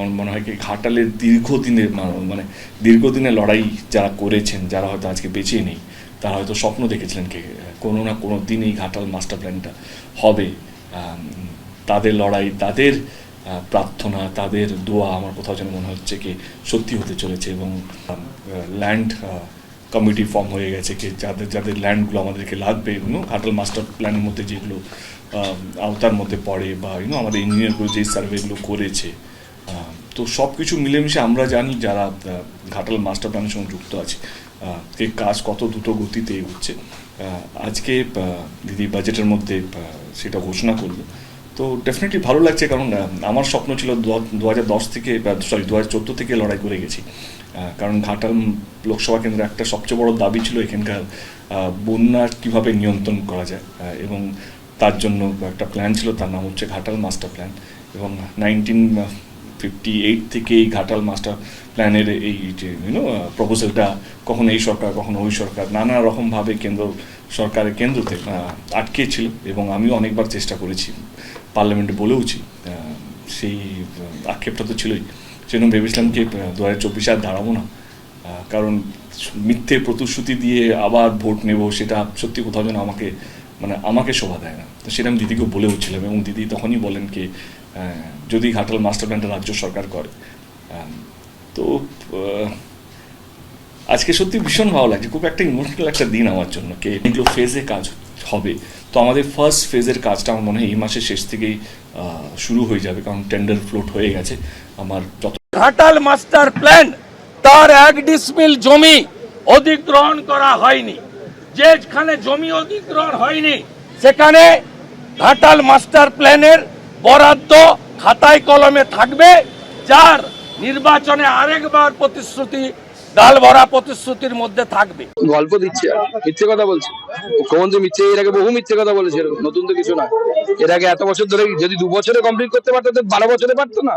আমার মনে হয় কি ঘাটালের দীর্ঘদিনের মানে দীর্ঘদিনের লড়াই যারা করেছেন, যারা হয়তো আজকে বেঁচে নেই, তারা হয়তো স্বপ্ন দেখেছিলেন কি, কোনো না কোনো দিন এই ঘাটাল মাস্টার প্ল্যানটা হবে। তাদের লড়াই, তাদের প্রার্থনা, তাদের দোয়া আমার কোথাও যেন মনে হচ্ছে কি সত্যি হতে চলেছে এবং ল্যান্ড কমিটি ফর্ম হয়ে গেছে কি, যাদের যাদের ল্যান্ডগুলো আমাদেরকে লাগবে ইউনো ঘাটাল মাস্টার প্ল্যানের মধ্যে যেগুলো আওতার মধ্যে পড়ে বা ইউনো আমাদের ইঞ্জিনিয়ারগুলো যে সার্ভেগুলো করেছে তো সব কিছু মিলেমিশে আমরা জানি যারা ঘাটাল মাস্টার প্ল্যানের সঙ্গে যুক্ত আছে যে কাজ কত দ্রুত গতিতে হচ্ছে আজকে দিদি বাজেটের মধ্যে সেটা ঘোষণা করল। তো ডেফিনেটলি ভালো লাগছে কারণ আমার স্বপ্ন ছিল দু হাজার দশ থেকে সরি দু হাজার চোদ্দ থেকে লড়াই করে গেছি। কারণ ঘাটাল লোকসভা কেন্দ্রে একটা সবচেয়ে বড় দাবি ছিল এখানকার আহ, বন্যা কীভাবে নিয়ন্ত্রণ করা যায় এবং তার জন্য একটা প্ল্যান ছিল তার নাম হচ্ছে ঘাটাল মাস্টার প্ল্যান এবং নাইনটিন ফিফটি এইট থেকে এই ঘাটাল মাস্টার প্ল্যানের এই যে ইউনো প্রপোজালটা কখন এই সরকার, কখনো ওই সরকার, নানা রকমভাবে কেন্দ্র, সরকারের কেন্দ্রতে আটকে ছিল এবং আমিও অনেকবার চেষ্টা করেছি, পার্লামেন্টে বলেওছি সেই আক্ষেপটা তো ছিলই। সেজন্য ভেবেছিলাম কি দু হাজার চব্বিশে আর দাঁড়াবো না কারণ মিথ্যে প্রতিশ্রুতি দিয়ে আবার ভোট নেব, সেটা সত্যি কোথাও যেন আমাকে মানে আমাকে শোভা দেয় না। তো সেটা আমি দিদিকেও বলেওছিলাম এবং দিদি তখনই বলেন কি যদি ঘাটাল মাস্টার প্ল্যানটা রাজ্য সরকার করে। তো আজকে সত্যি ভীষণ ভালো লাগছে। খুব একটা ইমোশনাল একটা দিন আমার জন্য। কে এগুলো ফেজে কাজ হবে। তো আমাদের ফার্স্ট ফেজের কাজটা আমার মনে হয় এই মাসের শেষ থেকেই শুরু হয়ে যাবে। কারণ টেন্ডার ফ্লোট হয়ে গেছে। আমার যত ঘাটাল মাস্টার প্ল্যান তার এক ডিসমিল জমি অধিগ্রহণ করা হয়নি। যেখানে জমি অধিগ্রহণ হয়নি, সেখানে ঘাটাল মাস্টার প্ল্যানের বরাদ্দ খাতায় কলমে থাকবে, যার নির্বাচনে আরেকবার প্রতিশ্রুতি ডাল ভরা প্রতিশ্রুতির মধ্যে থাকবে। গল্প দিচ্ছে মিথ্যে কথা বলছে। মুখ্যমন্ত্রী মিথ্যে, এর আগে বহু মিথ্যে কথা বলেছে। নতুন তো কিছু না। এর আগে এত বছর ধরে যদি দু বছরে কমপ্লিট করতে পারতো, তো বারো বছরে পারতো না।